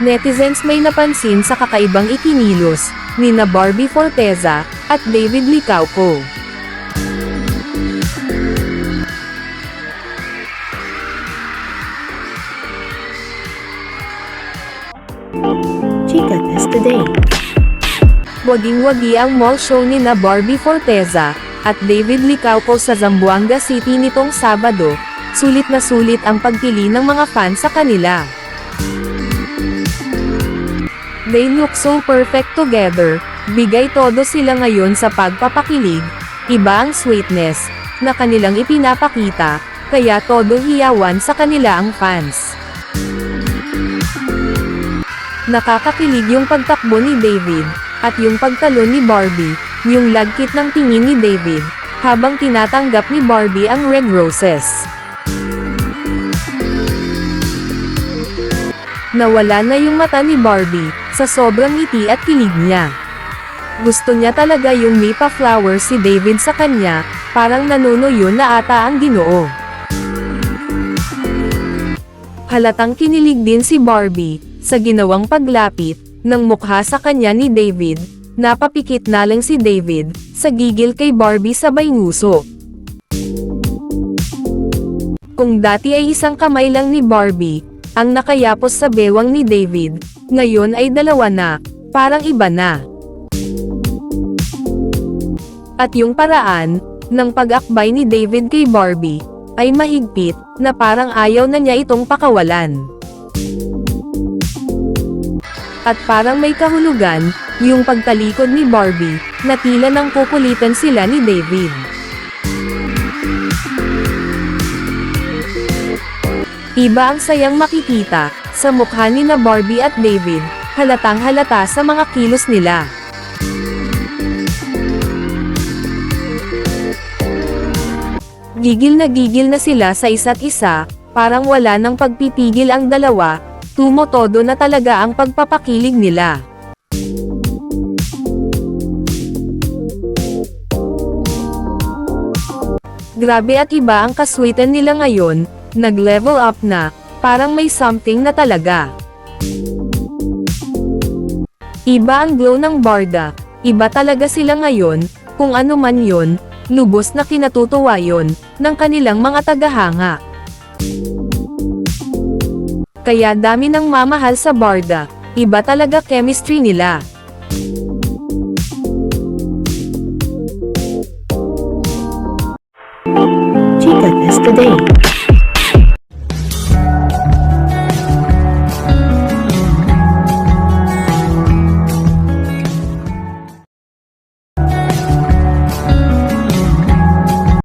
Netizens may napansin sa kakaibang ikinilos, ni na Barbie Forteza, at David Licauco. Chica Test Today. Waging-wagi ang mall show ni na Barbie Forteza, at David Licauco sa Zamboanga City nitong Sabado, sulit na sulit ang pagpili ng mga fans sa kanila. They look so perfect together, bigay todo sila ngayon sa pagpapakilig, iba ang sweetness, na kanilang ipinapakita, kaya todo hiyawan sa kanila ang fans. Nakakakilig yung pagtakbo ni David, at yung pagtalon ni Barbie, yung lagkit ng tingin ni David, habang tinatanggap ni Barbie ang red roses. Nawala na yung mata ni Barbie, sa sobrang ngiti at kilig niya. Gusto niya talaga yung may pa-flower si David sa kanya, parang nanunuyo na ata ang ginoo. Halatang kinilig din si Barbie, sa ginawang paglapit, ng mukha sa kanya ni David, napapikit na lang si David, sa gigil kay Barbie sabay nguso. Kung dati ay isang kamay lang ni Barbie, ang nakayapos sa bewang ni David, ngayon ay dalawa na, parang iba na. At yung paraan, ng pag-akbay ni David kay Barbie, ay mahigpit, na parang ayaw na niya itong pakawalan. At parang may kahulugan, yung pagtalikod ni Barbie, na tila nang kukulitan sila ni David. Iba ang sayang makikita, sa mukha ni na Barbie at David, halatang halata sa mga kilos nila. Gigil na gigil na sila sa isa't isa, parang wala nang pagpipigil ang dalawa, tumotodo na talaga ang pagpapakilig nila. Grabe at iba ang kaswitan nila ngayon, nag-level up na, parang may something na talaga. Iba ang glow ng Barda, iba talaga sila ngayon, kung ano man yon, lubos na kinatutuwa yon, ng kanilang mga tagahanga. Kaya dami ng mamahal sa Barda, iba talaga chemistry nila. Chica Test Today.